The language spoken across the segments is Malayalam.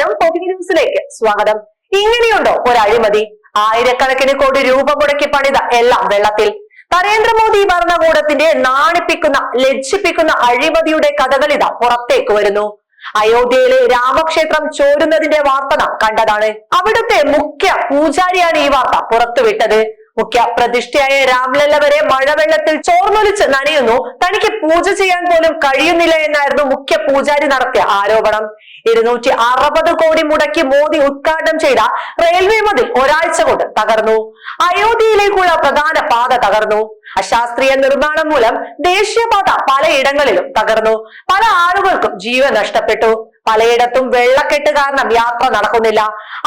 ടോപ്പിക് ന്യൂസിലേക്ക് സ്വാഗതം. ഇങ്ങനെയുണ്ടോ? ഒരു അഴിമതി ആയിരക്കണക്കിന് കോടി രൂപ മുടക്കി പണിത എല്ലാം വെള്ളത്തിൽ. നരേന്ദ്രമോദി ഭരണകൂടത്തിന്റെ നാണിപ്പിക്കുന്ന ലജ്ജിപ്പിക്കുന്ന അഴിമതിയുടെ കഥകളിത പുറത്തേക്ക് വരുന്നു. അയോധ്യയിലെ രാമക്ഷേത്രം ചോരുന്നതിന്റെ വാർത്ത കണ്ടതാണ്. അവിടുത്തെ മുഖ്യ പൂജാരിയാണ് ഈ വാർത്ത പുറത്തുവിട്ടത്. മുഖ്യ പ്രതിഷ്ഠയായ രാംലല്ല വരെ മഴവെള്ളത്തിൽ ചോർന്നൊലിച്ച് നനയുന്നു. തനിക്ക് പൂജ ചെയ്യാൻ പോലും കഴിയുന്നില്ല എന്നായിരുന്നു മുഖ്യ പൂജാരി നടത്തിയ ആരോപണം. ഇരുന്നൂറ്റി അറുപത് കോടി മുടക്കി മോദി ഉദ്ഘാടനം ചെയ്ത റെയിൽവേ മതിൽ ഒരാഴ്ച കൊണ്ട് തകർന്നു. അയോധ്യയിലേക്കുള്ള പ്രധാന പാത തകർന്നു. അശാസ്ത്രീയ നിർമ്മാണം മൂലം ദേശീയപാത പലയിടങ്ങളിലും തകർന്നു. പല ആളുകൾക്കും ജീവൻ നഷ്ടപ്പെട്ടു. പലയിടത്തും വെള്ളക്കെട്ട് കാരണം യാത്ര നടക്കുന്നില്ല.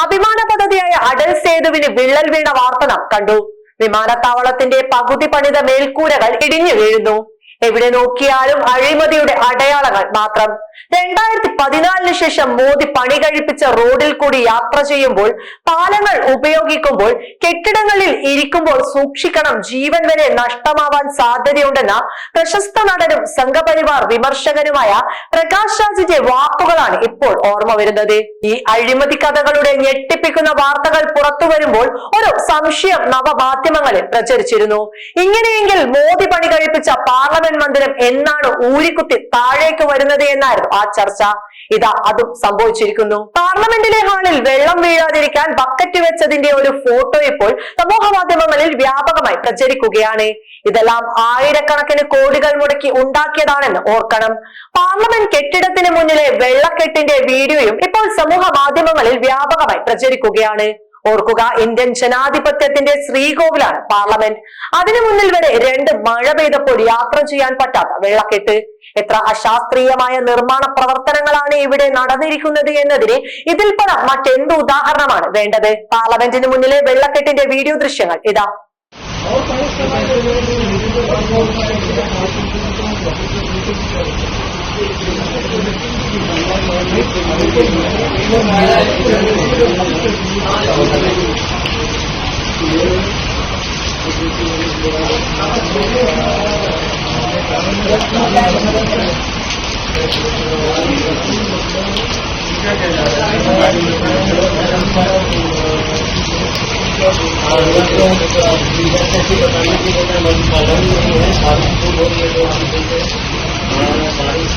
അഭിമാന പദ്ധതിയായ അടൽ സേതുവിന് വിള്ളൽ വീണ വാർത്ത നാം കണ്ടു. വിമാനത്താവളത്തിന്റെ പകുതി പണിത മേൽക്കൂരകൾ ഇടിഞ്ഞു വീഴുന്നു. എവിടെ നോക്കിയാലും അഴിമതിയുടെ അടയാളങ്ങൾ മാത്രം. രണ്ടായിരത്തി പതിനാലിന് ശേഷം മോദി പണി കഴിപ്പിച്ച റോഡിൽ കൂടി യാത്ര ചെയ്യുമ്പോൾ പാലങ്ങൾ ഉപയോഗിക്കുമ്പോൾ കെട്ടിടങ്ങളിൽ ഇരിക്കുമ്പോൾ സൂക്ഷിക്കണം ജീവൻ വരെ നഷ്ടമാവാൻ സാധ്യതയുണ്ടെന്ന പ്രശസ്ത നടനും സംഘപരിവാർ വിമർശകനുമായ പ്രകാശ് രാജിന്റെ വാക്കുകളാണ് ഇപ്പോൾ ഓർമ്മ വരുന്നത്. ഈ അഴിമതി കഥകളുടെ ഞെട്ടിപ്പിക്കുന്ന വാർത്തകൾ പുറത്തു വരുമ്പോൾ ഒരു സംശയം നവമാധ്യമങ്ങളിൽ പ്രചരിച്ചിരുന്നു. ഇങ്ങനെയെങ്കിൽ മോദി പണി കഴിപ്പിച്ച പാർലമെന്റ് മന്ദിരം എന്നാണ് ഊരിക്കുത്തി താഴേക്ക് വരുന്നത് എന്നായിരുന്നു ആ ചർച്ച. ഇതാ അതും സംഭവിച്ചിരിക്കുന്നു. പാർലമെന്റിലെ ഹാളിൽ വെള്ളം വീഴാതിരിക്കാൻ ബക്കറ്റ് വെച്ചതിന്റെ ഒരു ഫോട്ടോ ഇപ്പോൾ സമൂഹ മാധ്യമങ്ങളിൽ വ്യാപകമായി പ്രചരിക്കുകയാണ്. ഇതെല്ലാം ആയിരക്കണക്കിന് കോടികൾ മുടക്കി ഉണ്ടാക്കിയതാണെന്ന് ഓർക്കണം. പാർലമെന്റ് കെട്ടിടത്തിന് മുന്നിലെ വെള്ളക്കെട്ടിന്റെ വീഡിയോയും ഇപ്പോൾ സമൂഹ മാധ്യമങ്ങളിൽ വ്യാപകമായി പ്രചരിക്കുകയാണ്. ഓർക്കുക ഇന്ത്യൻ ജനാധിപത്യത്തിന്റെ ശ്രീകോവിലാണ് പാർലമെന്റ്. അതിനു മുന്നിൽ വരെ രണ്ട് മഴ പെയ്തപ്പോൾ യാത്ര ചെയ്യാൻ പറ്റാത്ത വെള്ളക്കെട്ട് എത്ര അശാസ്ത്രീയമായ നിർമ്മാണ പ്രവർത്തനങ്ങളാണ് ഇവിടെ നടന്നിരിക്കുന്നത് എന്നതിന് ഇതിൽ പല മറ്റെന്ത് ഉദാഹരണമാണ് വേണ്ടത്? പാർലമെന്റിന് മുന്നിലെ വെള്ളക്കെട്ടിന്റെ വീഡിയോ ദൃശ്യങ്ങൾ ഇതാ. बताने की जगह लोग पालन नहीं